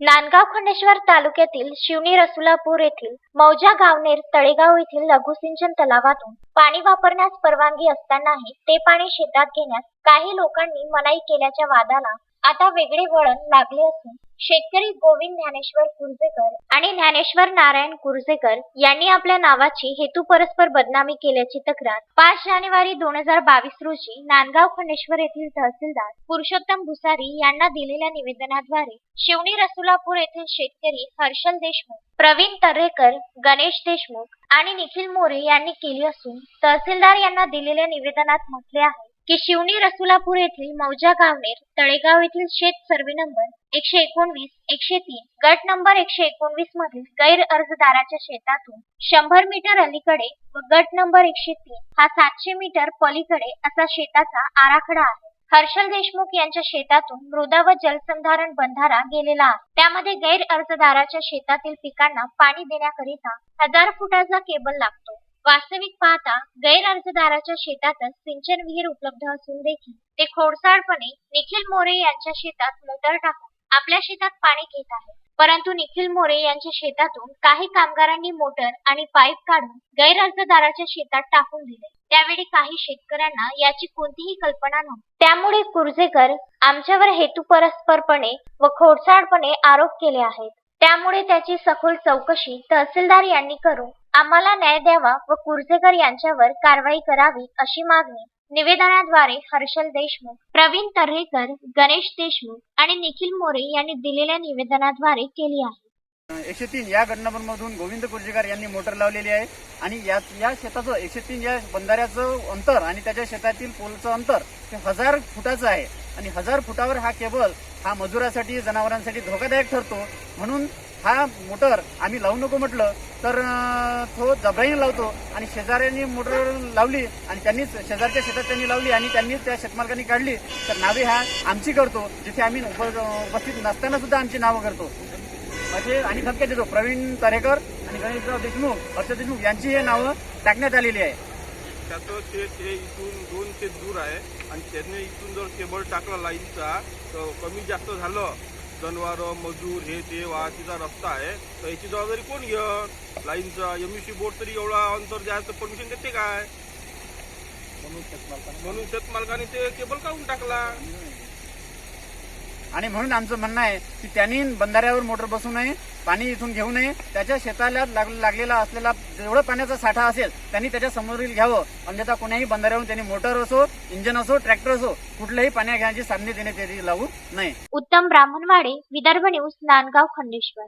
नांदगाव खंडेश्वर तालुक्यातील शिवनी रसुलापूर येथील मौजा गावनेर तळेगाव येथील लघुसिंचन तलावातून पाणी वापरण्यास परवानगी असतानाही ते पाणी शेतात घेण्यास काही लोकांनी मनाई केल्याच्या वादाला आता वेगळे वळण लागले असून शेतकरी गोविंद ज्ञानेश्वर कुर्जेकर आणि ज्ञानेश्वर नारायण कुर्जेकर यांनी आपल्या नावाची हेतू परस्पर बदनामी केल्याची तक्रार पाच जानेवारी दोन हजार बावीस रोजी नांदगाव खंडेश्वर येथील तहसीलदार पुरुषोत्तम भुसारी यांना दिलेल्या निवेदनाद्वारे शिवणी रसुलापूर येथील शेतकरी हर्षल देशमुख प्रवीण तर्रेकर गणेश देशमुख आणि निखिल मोरे यांनी केली असून तहसीलदार यांना दिलेल्या निवेदनात म्हटले आहे. की शिवनी रसुलापूर येथील मौजा गावनेर तळेगाव येथील शेत सर्वे नंबर एकशे एकोणवीस एकशे तीन गट नंबर एकशे एकोणवीस मधील गैर अर्जदाराच्या शेतातून शंभर मीटर अलीकडे व गट नंबर एकशे तीन हा सातशे मीटर पलीकडे असा शेताचा आराखडा आहे. हर्षल देशमुख यांच्या शेतातून मृदा व जलसंधारण बंधारा गेलेला आहे. त्यामध्ये गैर अर्जदाराच्या शेतातील पिकांना पाणी देण्याकरिता हजार फुटाचा केबल लागतो. वास्तविक पाहता गैर अर्जदाराच्या शेतातच सिंचन विहीर उपलब्ध असून देखील ते खोडसाळपणे निखिल मोरे यांच्या शेतात मोटर टाकून आपल्या शेतात पाणी घेत आहे परंतु निखिल मोरे यांच्या शेतातून काही कामगारांनी मोटर आणि पाईप काढून गैर अर्जदाराच्या शेतात टाकून दिले. त्यावेळी काही शेतकऱ्यांना याची कोणतीही कल्पना नव्हती. त्यामुळे कुर्जेकर आमच्यावर हेतू परस्परपणे व खोडसाळपणे आरोप केले आहेत. त्यामुळे त्याची सखोल चौकशी तहसीलदार यांनी करून आम्हाला न्याय द्यावा व कुर्जेकर यांच्यावर कारवाई करावी अशी मागणी निवेदनाद्वारे हर्षल देशमुख प्रवीण तर्रेकर गणेश देशमुख आणि निखिल मोरे यांनी दिलेल्या निवेदनाद्वारे केली आहे. एकशे तीन या गट मधून गोविंद कुर्जेकर यांनी मोटर लावलेली आहे आणि या या शेताचं एकशे तीन या बंधाऱ्याचं अंतर आणि त्याच्या शेतातील पोलचं अंतर हे हजार फुटाचं आहे. आणि हजार फुटावर हा केबल हा मजुरासाठी जनावरांसाठी धोकादायक ठरतो. म्हणून हा मोटर आम्ही लावू नको म्हटलं तर तो जबराईने लावतो आणि शेजाऱ्यांनी मोटर लावली आणि त्यांनीच शेजारच्या शेतात त्यांनी लावली आणि त्यांनी त्या शेतमालकांनी काढली तर नावे हा आमची करतो जिथे आम्ही उपस्थित नसताना सुद्धा आमची नावं करतो. असे आणि धक्क्यात देतो. प्रवीण तरेकर आणि गणेशराव देशमुख हर्ष देशमुख यांची हे नावं टाकण्यात आलेली आहे. त्याचं शेत हे इथून दोन शेत दूर आहे आणि त्यांनी इथून जर केबल टाकला लाईनचा तर कमी जास्त झालं. जनावर मजूर हे ते वाहतीचा रस्ता आहे तर याची जबाबदारी कोण घ्य लाईनचा एम सी बोर्ड तरी एवढा अंतर द्यायचं परमिशन देते काय? म्हणून शेतमालकाने ते केबल काढून टाकला. आणि म्हणून आमचं म्हणणं आहे की त्यांनी बंधाऱ्यावर मोटर बसू नये पाणी इथून घेऊ नये. त्याच्या शेताला लाग- लागलेला असलेला जेवढं पाण्याचा साठा असेल त्यांनी त्याच्या समोरील घ्यावं. अन्यथा कोण्याही बंधाऱ्यावरून त्यांनी मोटर असो इंजन असो ट्रॅक्टर असो कुठल्याही पाण्या घेण्याची साधने देण्यात लावू नये. उत्तम ब्राह्मणवाडे विदर्भ न्यूज नांदगाव खंडेश्वर.